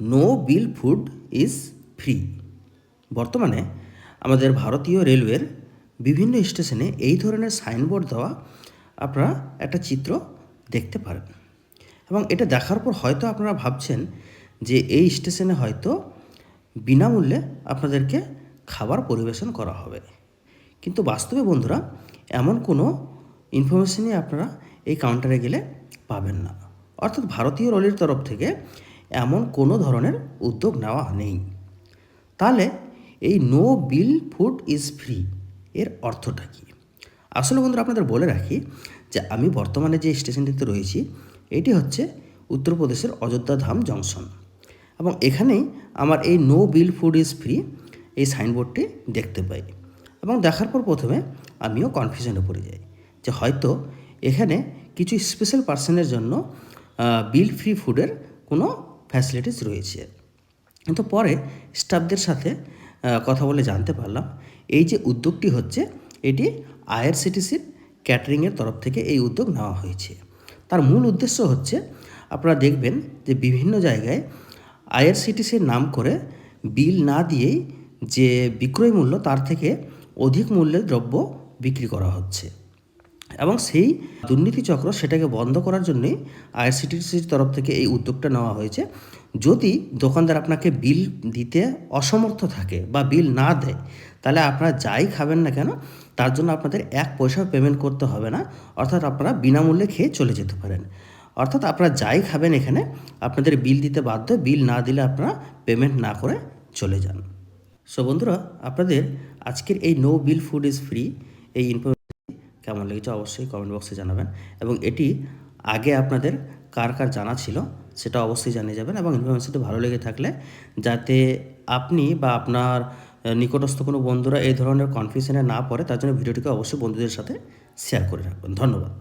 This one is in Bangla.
No bill food is free বর্তমানে আমাদের ভারতীয় রেলওয়ের বিভিন্ন স্টেশনে এই ধরনের সাইনবোর্ড দেওয়া আপনারা একটা চিত্র দেখতে পারেন। এবং এটা দেখার পর হয়তো আপনারা ভাবছেন যে এই স্টেশনে হয়তো বিনামূল্যে আপনাদেরকে খাবার পরিবেশন করা হবে। কিন্তু বাস্তবে বন্ধুরা, এমন কোনো ইনফরমেশনই আপনারা এই কাউন্টারে গেলে পাবেন না। অর্থাৎ ভারতীয় রেলের তরফ থেকে এমন কোনো ধরনের উদ্যোগ নেওয়া নেই। তাহলে এই no bill food is free এর অর্থটা কী? আসলে বন্ধুরা আপনাদের বলে রাখি যে আমি বর্তমানে যে স্টেশনটিতে রয়েছি, এটি হচ্ছে উত্তরপ্রদেশের অযোধ্যা ধাম জংশন। এবং এখানেই আমার এই no bill food is free এই সাইনবোর্ডটি দেখতে পাই। এবং দেখার পর প্রথমে আমিও কনফিউশনে পড়ে যাই যে হয়তো এখানে কিছু স্পেশাল পার্সনের জন্য বিল ফ্রি ফুডের কোনো ফ্যাসিলিটিস রয়েছে। কিন্তু পরে স্টাফদের সাথে কথা বলে জানতে পারলাম, এই যে উদ্যোগটি হচ্ছে, এটি আইআরসিটিসির ক্যাটারিংয়ের তরফ থেকে এই উদ্যোগ নেওয়া হয়েছে। তার মূল উদ্দেশ্য হচ্ছে, আপনারা দেখবেন যে বিভিন্ন জায়গায় আইআরসিটিসির নাম করে বিল না দিয়েই যে বিক্রয় মূল্য, তার থেকে অধিক মূল্যের দ্রব্য বিক্রি করা হচ্ছে। এবং সেই দুর্নীতি চক্র সেটাকে বন্ধ করার জন্যই আইআরসিটিসির তরফ থেকে এই উদ্যোগটা নেওয়া হয়েছে। যদি দোকানদার আপনাকে বিল দিতে অসমর্থ থাকে বা বিল না দেয়, তাহলে আপনারা যাই খাবেন না কেন, তার জন্য আপনাদের এক পয়সাও পেমেন্ট করতে হবে না, অর্থাৎ আপনারা বিনামূল্যে খেয়ে চলে যেতে পারেন। অর্থাৎ আপনারা যাই খাবেন এখানে, আপনাদের বিল দিতে বাধ্য, বিল না দিলে আপনারা পেমেন্ট না করে চলে যান। সো বন্ধুরা, আপনাদের আজকের এই no bill food is free এই ইনফরমেশন কেমন লেগেছে অবশ্যই কমেন্ট বক্সে জানাবেন। এবং এটি আগে আপনাদের কার কার জানা ছিল সেটা অবশ্যই জানিয়ে যাবেন এবং ইনফরমেশনটি ভালো লেগে থাকলে যাতে আপনি বা আপনার নিকটস্থ কোনো বন্ধুরা এই ধরনের কনফিউশনে না পড়ে, তার জন্য ভিডিওটিকে অবশ্যই বন্ধুদের সাথে শেয়ার করে রাখবেন। ধন্যবাদ।